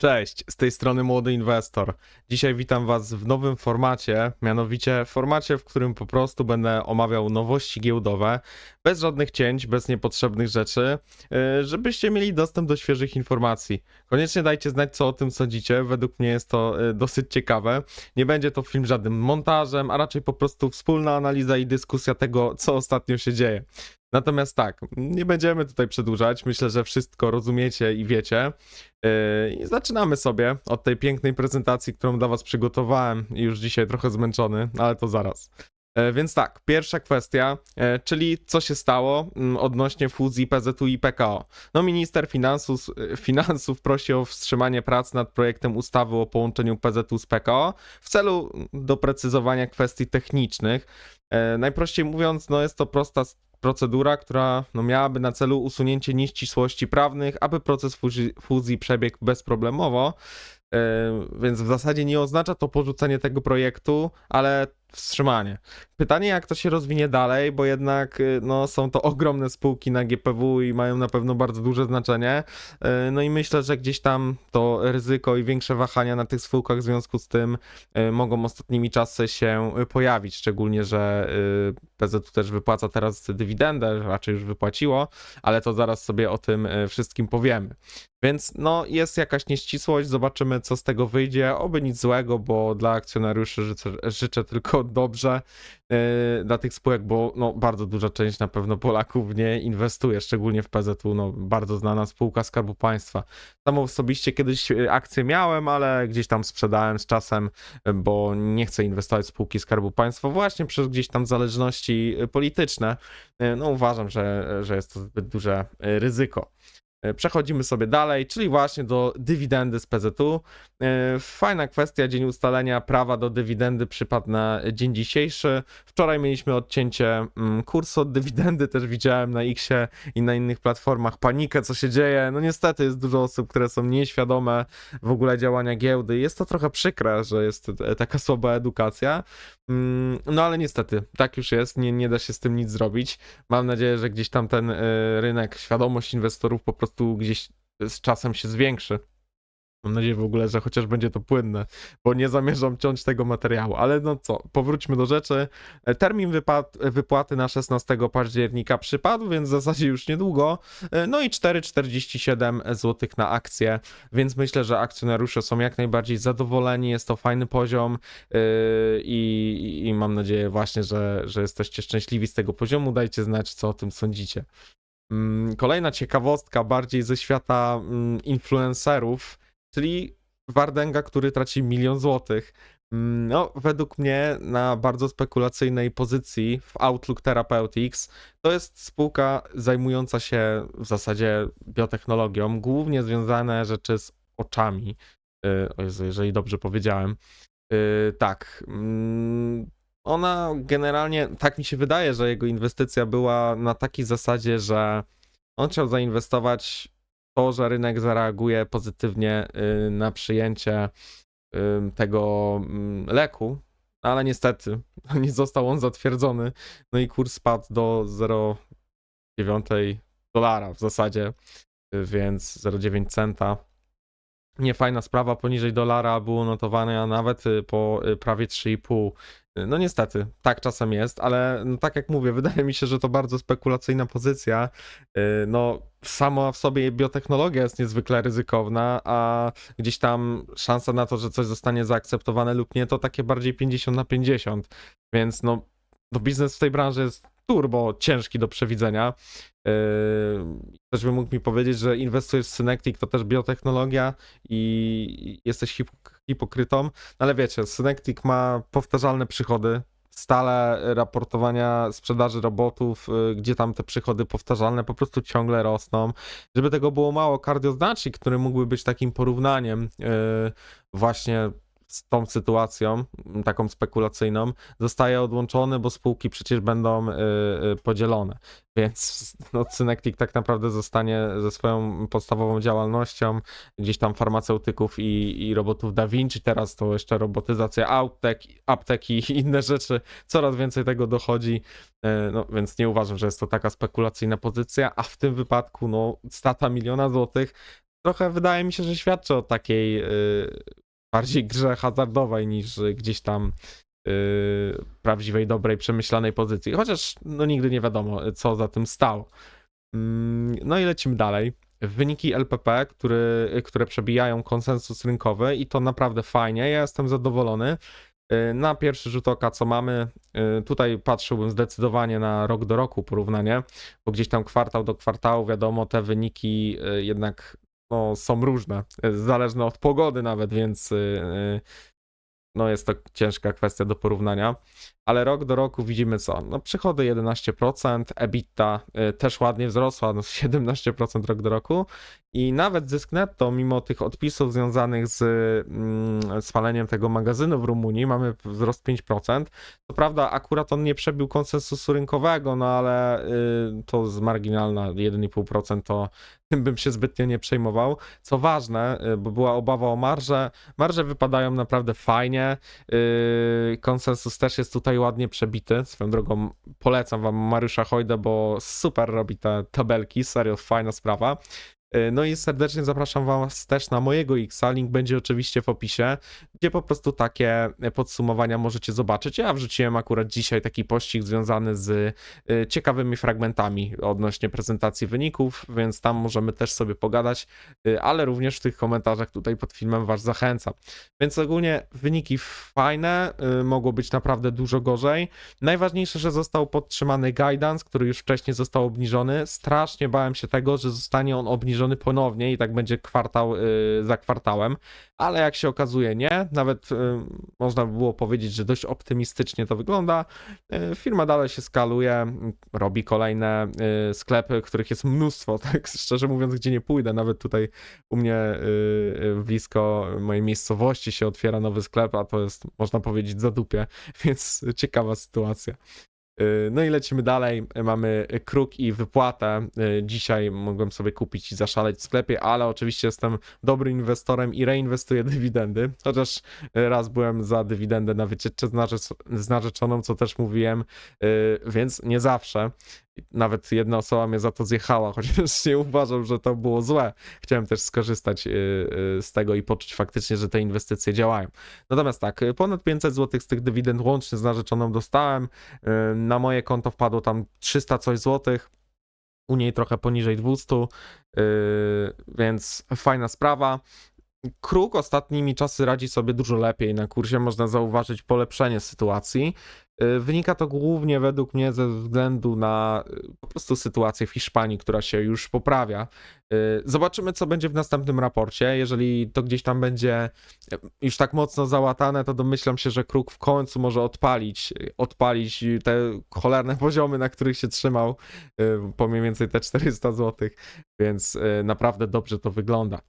Cześć, z tej strony młody inwestor. Dzisiaj witam Was w nowym formacie, mianowicie formacie, w którym po prostu będę omawiał nowości giełdowe, bez żadnych cięć, bez niepotrzebnych rzeczy, yy, żebyście mieli dostęp do świeżych informacji. Koniecznie dajcie znać, co o tym sądzicie, według mnie jest to yy, dosyć ciekawe. Nie będzie to film żadnym montażem, a raczej po prostu wspólna analiza i dyskusja tego, co ostatnio się dzieje. Natomiast tak, nie będziemy tutaj przedłużać. Myślę, że wszystko rozumiecie i wiecie. Yy, I zaczynamy sobie od tej pięknej prezentacji, którą dla Was przygotowałem. Już dzisiaj trochę zmęczony, ale to zaraz. Yy, Więc tak, pierwsza kwestia, yy, czyli co się stało mm, odnośnie fuzji PZU i PKO. No, minister finansów, finansów prosi o wstrzymanie prac nad projektem ustawy o połączeniu PZU z PKO w celu doprecyzowania kwestii technicznych. Najprościej mówiąc, no jest to prosta procedura, która no, miałaby na celu usunięcie nieścisłości prawnych, aby proces fuzji, fuzji przebiegł bezproblemowo. Yy, Więc w zasadzie nie oznacza to porzucenie tego projektu, ale wstrzymanie. Pytanie, jak to się rozwinie dalej, bo jednak yy, no, są to ogromne spółki na GPW i mają na pewno bardzo duże znaczenie. Yy, No i myślę, że gdzieś tam to ryzyko i większe wahania na tych spółkach w związku z tym yy, mogą ostatnimi czasy się pojawić, szczególnie, że PZU też wypłaca teraz dywidendę, raczej już wypłaciło, ale to zaraz sobie o tym wszystkim powiemy. Więc no jest jakaś nieścisłość, zobaczymy co z tego wyjdzie, oby nic złego, bo dla akcjonariuszy życzę, życzę tylko dobrze yy, dla tych spółek, bo no bardzo duża część na pewno Polaków nie inwestuje, szczególnie w PZU, no bardzo znana spółka Skarbu Państwa. Sam osobiście kiedyś yy, akcje miałem, ale gdzieś tam sprzedałem z czasem, yy, bo nie chcę inwestować w spółki Skarbu Państwa właśnie przez gdzieś tam zależności polityczne. No uważam, że, że jest to zbyt duże ryzyko. E, Przechodzimy sobie dalej, czyli właśnie do dywidendy z PZU. E, Fajna kwestia, dzień ustalenia prawa do dywidendy przypadł na dzień dzisiejszy. Wczoraj mieliśmy odcięcie mm, kursu od dywidendy, też widziałem na Xie i na innych platformach panikę, co się dzieje. No niestety jest dużo osób, które są nieświadome w ogóle działania giełdy. Jest to trochę przykre, że jest e, taka słaba edukacja. Mm, No ale niestety, tak już jest, nie, nie da się z tym nic zrobić. Mam nadzieję, że gdzieś tam ten y, rynek, świadomość inwestorów po prostu gdzieś z czasem się zwiększy. Mam nadzieję w ogóle, że chociaż będzie to płynne, bo nie zamierzam ciąć tego materiału. Ale no co, powróćmy do rzeczy. E, Termin wypłaty na 16 października przypadł, więc w zasadzie już niedługo. E, No i 4,47 zł na akcję, więc myślę, że akcjonariusze są jak najbardziej zadowoleni. Jest to fajny poziom yy, i, i mam nadzieję właśnie, że, że jesteście szczęśliwi z tego poziomu. Dajcie znać, co o tym sądzicie. Mm, Kolejna ciekawostka, bardziej ze świata mm, influencerów, czyli Wardenga, który traci milion złotych. Mm, No, według mnie na bardzo spekulacyjnej pozycji w Outlook Therapeutics to jest spółka zajmująca się w zasadzie biotechnologią, głównie związane rzeczy z oczami. Yy, O Jezu, jeżeli dobrze powiedziałem. Yy, Tak. mm, Ona generalnie, tak mi się wydaje, że jego inwestycja była na takiej zasadzie, że on chciał zainwestować to, że rynek zareaguje pozytywnie yy, na przyjęcie yy, tego mm, leku, ale niestety nie został on zatwierdzony. No i kurs spadł do 0,9 dolara w zasadzie, yy, więc 0,9 centa. Niefajna sprawa, poniżej dolara było notowane, a nawet y, po y, prawie 3,5. Y, No niestety, tak czasem jest, ale no, tak jak mówię, wydaje mi się, że to bardzo spekulacyjna pozycja. No, sama w sobie biotechnologia jest niezwykle ryzykowna, a gdzieś tam szansa na to, że coś zostanie zaakceptowane lub nie, to takie bardziej 50 na 50. Więc no, no biznes w tej branży jest turbo ciężki do przewidzenia. Yy, Ktoś by mógł mi powiedzieć, że inwestujesz w Synectic, to też biotechnologia i jesteś hip- hipokrytą, no ale wiecie, Synectic ma powtarzalne przychody, stale raportowania sprzedaży robotów, y, gdzie tam te przychody powtarzalne po prostu ciągle rosną. Żeby tego było mało, Cardioznaci, który mógłby być takim porównaniem y, właśnie z tą sytuacją, m, taką spekulacyjną, zostaje odłączony, bo spółki przecież będą y, y, podzielone. Więc no, tak naprawdę zostanie ze swoją podstawową działalnością gdzieś tam farmaceutyków i, i robotów Da Vinci, teraz to jeszcze robotyzacja aptek, aptek i inne rzeczy, coraz więcej tego dochodzi, E, no więc nie uważam, że jest to taka spekulacyjna pozycja, a w tym wypadku no stata miliona złotych trochę wydaje mi się, że świadczy o takiej y, bardziej grze hazardowej niż y, gdzieś tam y, prawdziwej, dobrej, przemyślanej pozycji. Chociaż no nigdy nie wiadomo, co za tym stało. Mm, No i lecimy dalej. Wyniki LPP, który, które przebijają konsensus rynkowy i to naprawdę fajnie. Ja jestem zadowolony. Y, Na pierwszy rzut oka, co mamy, y, tutaj patrzyłbym zdecydowanie na rok do roku porównanie, bo gdzieś tam kwartał do kwartału, wiadomo, te wyniki y, jednak no, są różne, y, zależne od pogody nawet, więc y, y, no jest to ciężka kwestia do porównania. Ale rok do roku widzimy co? No przychody 11%, EBITDA też ładnie wzrosła, no 17% rok do roku i nawet zysk netto, mimo tych odpisów związanych z mm, spaleniem tego magazynu w Rumunii, mamy wzrost 5%. Co prawda akurat on nie przebił konsensusu rynkowego, no ale y, to z marginalna 1,5% to tym bym się zbytnio nie przejmował. Co ważne, y, bo była obawa o marże, marże wypadają naprawdę fajnie. Yy, konsensus też jest tutaj ładnie przebity. Swoją drogą polecam wam Mariusza Hojdę, bo super robi te tabelki, serio fajna sprawa. Yy, No i serdecznie zapraszam Was też na mojego Xa. Link będzie oczywiście w opisie, gdzie po prostu takie podsumowania możecie zobaczyć. Ja wrzuciłem akurat dzisiaj taki pościg związany z y, ciekawymi fragmentami odnośnie prezentacji wyników, więc tam możemy też sobie pogadać, ale również w tych komentarzach tutaj pod filmem Was zachęcam. Więc ogólnie wyniki fajne, mogło być naprawdę dużo gorzej. Najważniejsze, że został podtrzymany guidance, który już wcześniej został obniżony. Strasznie bałem się tego, że zostanie on obniżony ponownie i tak będzie kwartał y, za kwartałem, ale jak się okazuje nie. Nawet y, można by było powiedzieć, że dość optymistycznie to wygląda. Y, Firma dalej się skaluje, robi kolejne sklepy, których jest mnóstwo, tak szczerze mówiąc, gdzie nie pójdę. Nawet tutaj u mnie blisko mojej miejscowości się otwiera nowy sklep, a to jest, można powiedzieć, za dupie, więc ciekawa sytuacja. Y, No i lecimy dalej. Mamy kruk i wypłatę. Y, Dzisiaj mogłem sobie kupić i zaszaleć w sklepie, ale oczywiście jestem dobrym inwestorem i reinwestuję dywidendy. Chociaż raz byłem za dywidendę na wycieczce z narzecz- z narzeczoną, co też mówiłem, y, więc nie zawsze. Nawet jedna osoba mnie za to zjechała, chociaż nie uważam, że to było złe. Chciałem też skorzystać y, y, z tego i poczuć faktycznie, że te inwestycje działają. Natomiast tak, y, ponad 500 zł z tych dywidend łącznie z narzeczoną dostałem. Na moje konto wpadło tam 300 coś złotych. U niej trochę poniżej 200, y, więc fajna sprawa. Kruk ostatnimi czasy radzi sobie dużo lepiej. Na kursie można zauważyć polepszenie sytuacji. Y, Wynika to głównie według mnie ze względu na y, po prostu sytuację w Hiszpanii, która się już poprawia. Y, Zobaczymy, co będzie w następnym raporcie. Jeżeli to gdzieś tam będzie już tak mocno załatane, to domyślam się, że Kruk w końcu może odpalić, odpalić te cholerne poziomy, na których się trzymał, po mniej więcej te 400 zł, więc naprawdę dobrze to wygląda.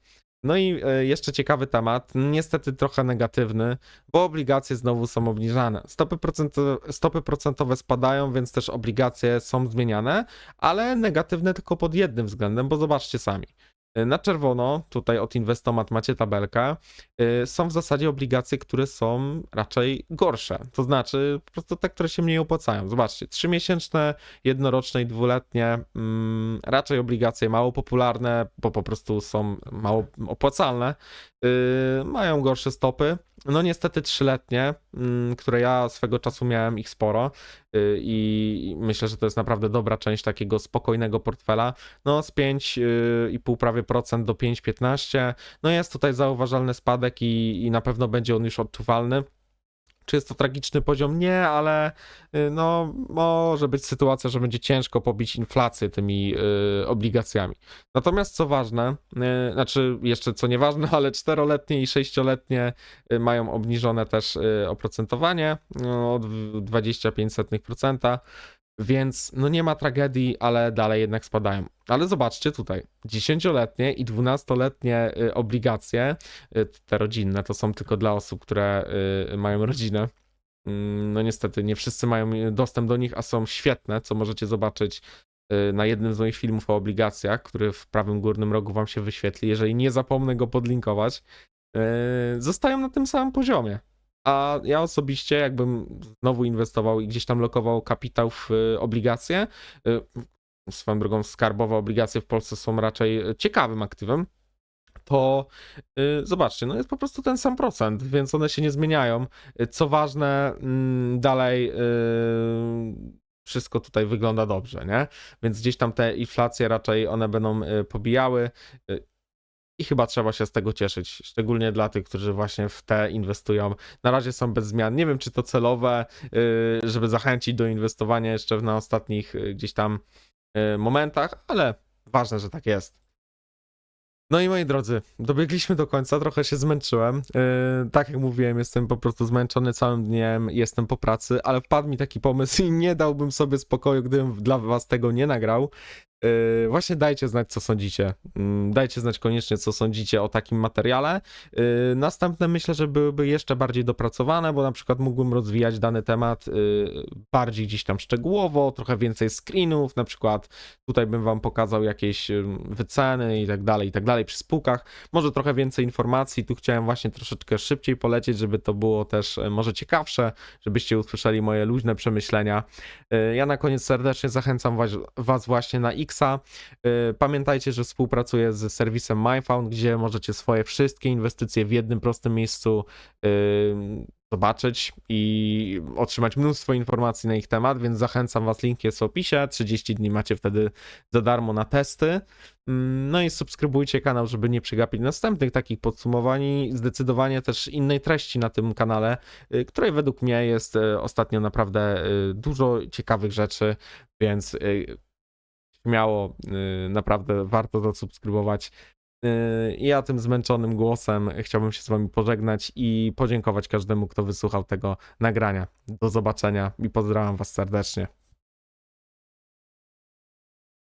No i e, jeszcze ciekawy temat, niestety trochę negatywny, bo obligacje znowu są obniżane. Stopy, procentowe, stopy procentowe spadają, więc też obligacje są zmieniane, ale negatywne tylko pod jednym względem, bo zobaczcie sami. E, Na czerwono, tutaj od Investomat macie tabelkę, e, są w zasadzie obligacje, które są raczej gorsze. To znaczy po prostu te, które się mniej opłacają. Zobaczcie, trzymiesięczne, jednoroczne i dwuletnie, mm, raczej obligacje mało popularne, bo po prostu są mało opłacalne, yy, mają gorsze stopy. No niestety trzyletnie, mm, które ja swego czasu miałem ich sporo yy, i myślę, że to jest naprawdę dobra część takiego spokojnego portfela. No z 5,5 prawie procent do 5,15. No jest tutaj zauważalny spadek i, i na pewno będzie on już odczuwalny. Czy jest to tragiczny poziom? Nie, ale y, no, może być sytuacja, że będzie ciężko pobić inflację tymi y, obligacjami. Natomiast co ważne, y, znaczy jeszcze co nieważne, ale czteroletnie i sześcioletnie y, mają obniżone też y, oprocentowanie no, od 25%. Więc no nie ma tragedii, ale dalej jednak spadają. Ale zobaczcie tutaj, 10-letnie i 12-letnie y, obligacje, y, te rodzinne, to są tylko dla osób, które y, mają rodzinę. Mm, No niestety nie wszyscy mają dostęp do nich, a są świetne, co możecie zobaczyć na jednym z moich filmów o obligacjach, który w prawym górnym rogu wam się wyświetli. Jeżeli nie zapomnę go podlinkować, zostają na tym samym poziomie. A ja osobiście, jakbym znowu inwestował i gdzieś tam lokował kapitał w y, obligacje, y, swoją drogą skarbowe obligacje w Polsce są raczej ciekawym aktywem, to y, zobaczcie, no jest po prostu ten sam procent, więc one się nie zmieniają. Co ważne, mm, dalej wszystko tutaj wygląda dobrze, nie? Więc gdzieś tam te inflacje raczej one będą pobijały. I chyba trzeba się z tego cieszyć, szczególnie dla tych, którzy właśnie w te inwestują. Na razie są bez zmian. Nie wiem, czy to celowe, y, żeby zachęcić do inwestowania jeszcze na ostatnich y, gdzieś tam y, momentach, ale ważne, że tak jest. No i moi drodzy, dobiegliśmy do końca, trochę się zmęczyłem. Yy, tak jak mówiłem, jestem po prostu zmęczony całym dniem, jestem po pracy, ale wpadł mi taki pomysł i nie dałbym sobie spokoju, gdybym dla was tego nie nagrał. Yy, właśnie dajcie znać, co sądzicie. Yy, dajcie znać koniecznie, co sądzicie o takim materiale. Yy, następne myślę, że byłyby jeszcze bardziej dopracowane, bo na przykład mógłbym rozwijać dany temat yy, bardziej gdzieś tam szczegółowo, trochę więcej screenów, na przykład tutaj bym wam pokazał jakieś wyceny i tak dalej, i tak dalej przy spółkach. Może trochę więcej informacji. Tu chciałem właśnie troszeczkę szybciej polecieć, żeby to było też e, może ciekawsze, żebyście usłyszeli moje luźne przemyślenia. Ja na koniec serdecznie zachęcam was, właśnie na. E, Pamiętajcie, że współpracuję z serwisem MyFound, gdzie możecie swoje wszystkie inwestycje w jednym prostym miejscu ym, zobaczyć i otrzymać mnóstwo informacji na ich temat, więc zachęcam was, link jest w opisie. 30 dni macie wtedy za darmo na testy. Mm, No i subskrybujcie kanał, żeby nie przegapić następnych takich podsumowań zdecydowanie też innej treści na tym kanale, y, której według mnie jest y, ostatnio naprawdę y, dużo ciekawych rzeczy, więc y, śmiało y, naprawdę warto zasubskrybować. Y, I ja tym zmęczonym głosem chciałbym się z wami pożegnać i podziękować każdemu, kto wysłuchał tego nagrania. Do zobaczenia i pozdrawiam was serdecznie.